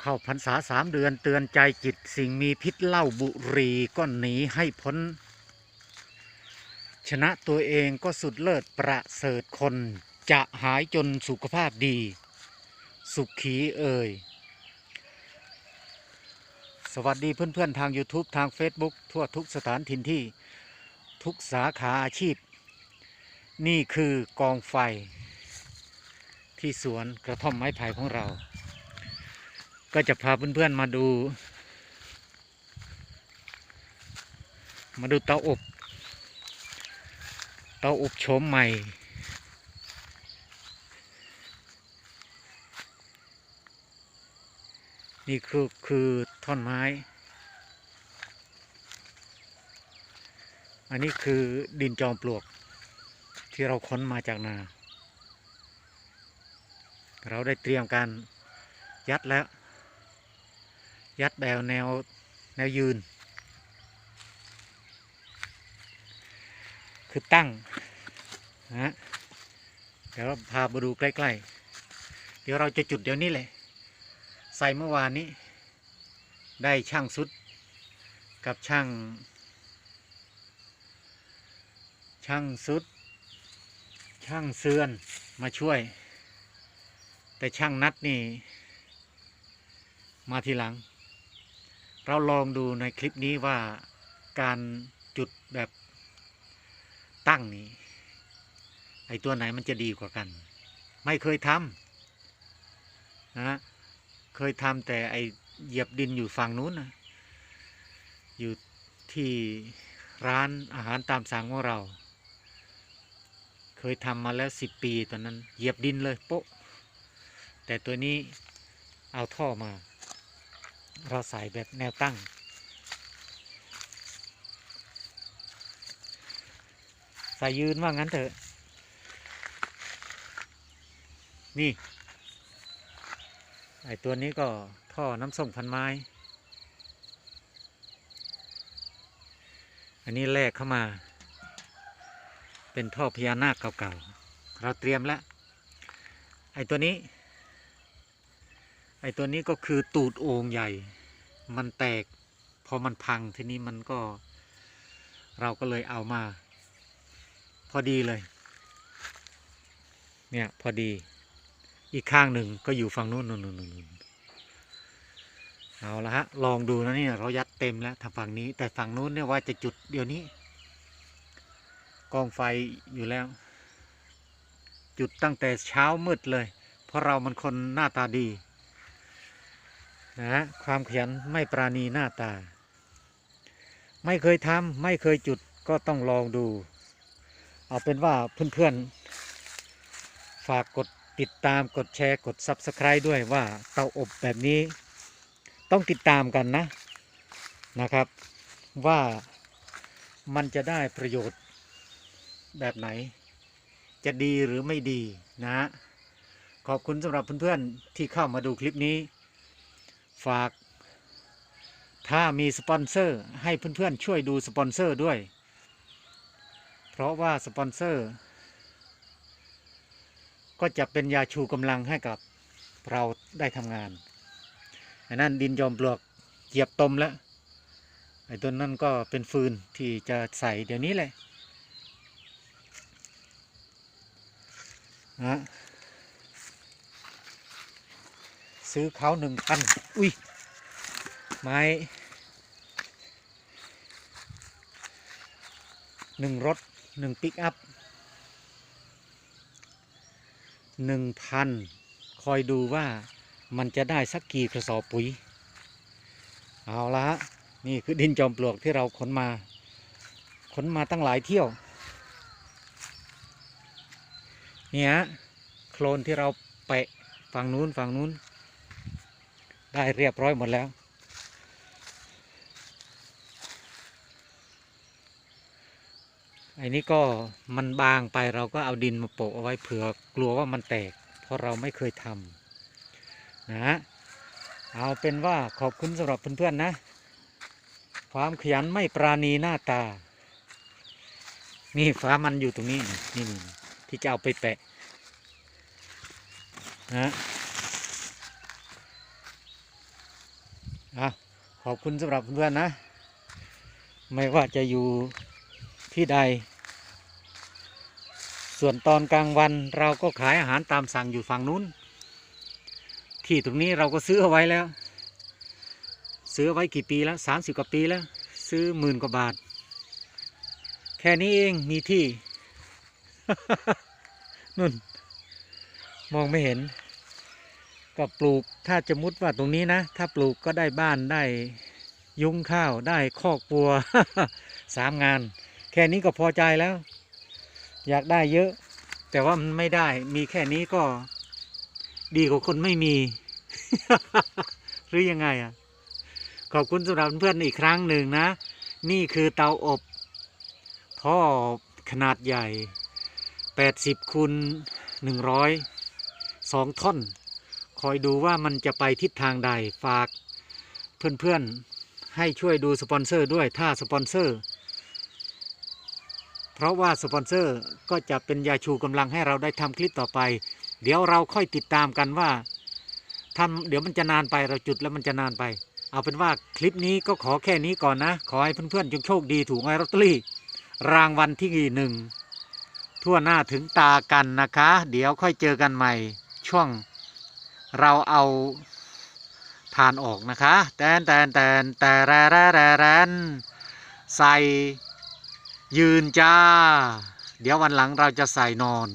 เข้าพรรษาสามเดือนเตือนใจจิตสิ่งมีพิษเหล้าบุรีก็หนีให้พ้น ชนะตัวเองก็สุดเลิศประเสริฐคน จะหายจนสุขภาพดี สุขีเอ่ย สวัสดีเพื่อนๆ ทาง YouTube ทาง Facebook ทั่วทุกสถานถิ่นที่ทุกสาขาอาชีพ นี่คือกองไฟ ที่สวนกระท่อมไม้ไผ่ของเรา ก็จะพาเพื่อนๆมาดู มาดูเตาอบ เตาอบโฉมใหม่ นี่คือคือท่อนไม้ อันนี้คือดินจอมปลวก ที่เราค้นมาจากนา เราได้เตรียมการยัดแล้ว ยัดแบวแนวแนวยืน คือตั้งนะเดี๋ยวเราพามาดูใกล้ ๆ เดี๋ยวเราจะจุดเดี๋ยวนี้เลยใส่เมื่อวานนี้ ได้ช่างสุด กับช่าง ช่างสุด ช่างเสือนมาช่วย แต่ช่างนัดนี่ มาทีหลัง เราลองดูในคลิปนี้ว่าการจุดแบบตั้งนี้ ไอตัวไหนมันจะดีกว่ากัน ไม่เคยทำนะเคยทำแต่ไอเหยียบดินอยู่ฝั่งนู้นนะอยู่ที่ร้านอาหารตามสั่งของเรา เคยทำมาแล้วสิบปีตอนนั้น เหยียบดินเลยโป๊ะ แต่ตัวนี้เอาท่อมา เราใส่แบบแนวตั้ง ใส่ยืนว่างั้นเถอะ นี่ ไอตัวนี้ก็ท่อน้ำส้มพันไม้ อันนี้แลกเข้ามา เป็นท่อพญานาคเก่าๆ เราเตรียมแล้ว ไอตัวนี้ไอตัวนี้ก็คือตูดโอ่งใหญ่ มันแตก พอมันพังทีนี้มันก็ เราก็เลยเอามา พอดีเลย เนี่ยพอดี อีกข้างหนึ่งก็อยู่ฝั่งนู้นนู่นนู่นเอาละฮะ ลองดูนะเนี่ยเรายัดเต็มแล้วทางฝั่งนี้ แต่ฝั่งนู้นเนี่ยว่าจะจุดเดี๋ยวนี้ กองไฟอยู่แล้ว จุดตั้งแต่เช้ามืดเลย เพราะเรามันคนหน้าตาดี นะฮะความขยันไม่ปราณีหน้าตา ไม่เคยทำไม่เคยจุดก็ต้องลองดู เอาเป็นว่าเพื่อนๆ ฝากกดติดตามกดแชร์กด Subscribe ด้วยว่าเตาอบแบบนี้ต้องติดตามกันนะนะครับ ว่ามันจะได้ประโยชน์แบบไหน จะดีหรือไม่ดีนะ ขอบคุณสำหรับเพื่อนๆที่เข้ามาดูคลิปนี้ ฝาก ถ้ามีสปอนเซอร์ให้เพื่อนๆช่วยดูสปอนเซอร์ด้วย เพราะว่าสปอนเซอร์ ก็จะเป็นยาชูกำลังให้กับเราได้ทำงานอันนั้นดินยอมปลวกเหยียบตมแล้วไอ้ต้นนั่นก็เป็นฟืนที่จะใส่เดี๋ยวนี้เลยนะ ซื้อเขาหนึ่งพันอุ้ย ไม้หนึ่งรถหนึ่งปิกอัพหนึ่งพันคอยดูว่ามันจะได้สักกี่กระสอบปุ๋ย เอาละ นี่คือดินจอมปลวกที่เราขนมา ขนมาตั้งหลายเที่ยว เนี่ยโคลนที่เราแปะฝั่งนู้นฝั่งนู้น ได้เรียบร้อยหมดแล้วอ้นี้ก็มันบางไปเราก็เอาดินมาโปะเอาไว้เผื่อกลัวว่ามันแตก เพราะเราไม่เคยทำนะ เอาเป็นว่าขอบคุณสำหรับเพื่อนๆนะ ความขยันไม่ปราณีหน้าตา นี่ฟ้ามันอยู่ตรงนี้นี่นี่นี่ที่จะเอาไปแปะนะ อะขอบคุณสำหรับเพื่อนๆนะ ไม่ว่าจะอยู่ที่ใด ส่วนตอนกลางวันเราก็ขายอาหารตามสั่งอยู่ฝั่งนู้น ที่ตรงนี้เราก็ซื้อเอาไว้แล้ว ซื้ออไว้กี่ปีแล้วสามสิบกว่าปีแล้ว ซื้อหมื่นกว่าบาท แค่นี้เองมีที่นุ่น มองไม่เห็น ก็ปลูกถ้าจะมุดว่าตรงนี้นะ ถ้าปลูกก็ได้บ้านได้ยุ้งข้าวได้คอกวัวสามงาน แค่นี้ก็พอใจแล้ว อยากได้เยอะ แต่ว่ามันไม่ได้ มีแค่นี้ก็ดีกว่าคนไม่มี หรือยังไงอะ ขอบคุณสำหรับเพื่อนอีกครั้งหนึ่งนะ นี่คือเตาอบท่อขนาดใหญ่ 80คูณ100 2ท่อน คอยดูว่ามันจะไปทิศทางใดฝากเพื่อนๆให้ช่วยดูสปอนเซอร์ด้วยถ้าสปอนเซอร์ เพราะว่าสปอนเซอร์ก็จะเป็นยาชูกำลังให้เราได้ทำคลิปต่อไป เดี๋ยวเราค่อยติดตามกันว่าทำเดี๋ยวมันจะนานไปเราจุดแล้วมันจะนานไป เอาเป็นว่าคลิปนี้ก็ขอแค่นี้ก่อนนะ ขอให้เพื่อนๆจงโชคดีถูกไอ้ลอตเตอรี่ รางวัลที่หนึ่งทั่วหน้าถึงตากันนะคะ เดี๋ยวค่อยเจอกันใหม่ช่วง เราเอาทานออกนะคะแตนแตนแตนแต่แรแรแรแรนใส่ยืนจ้า เดี๋ยววันหลังเราจะใส่นอน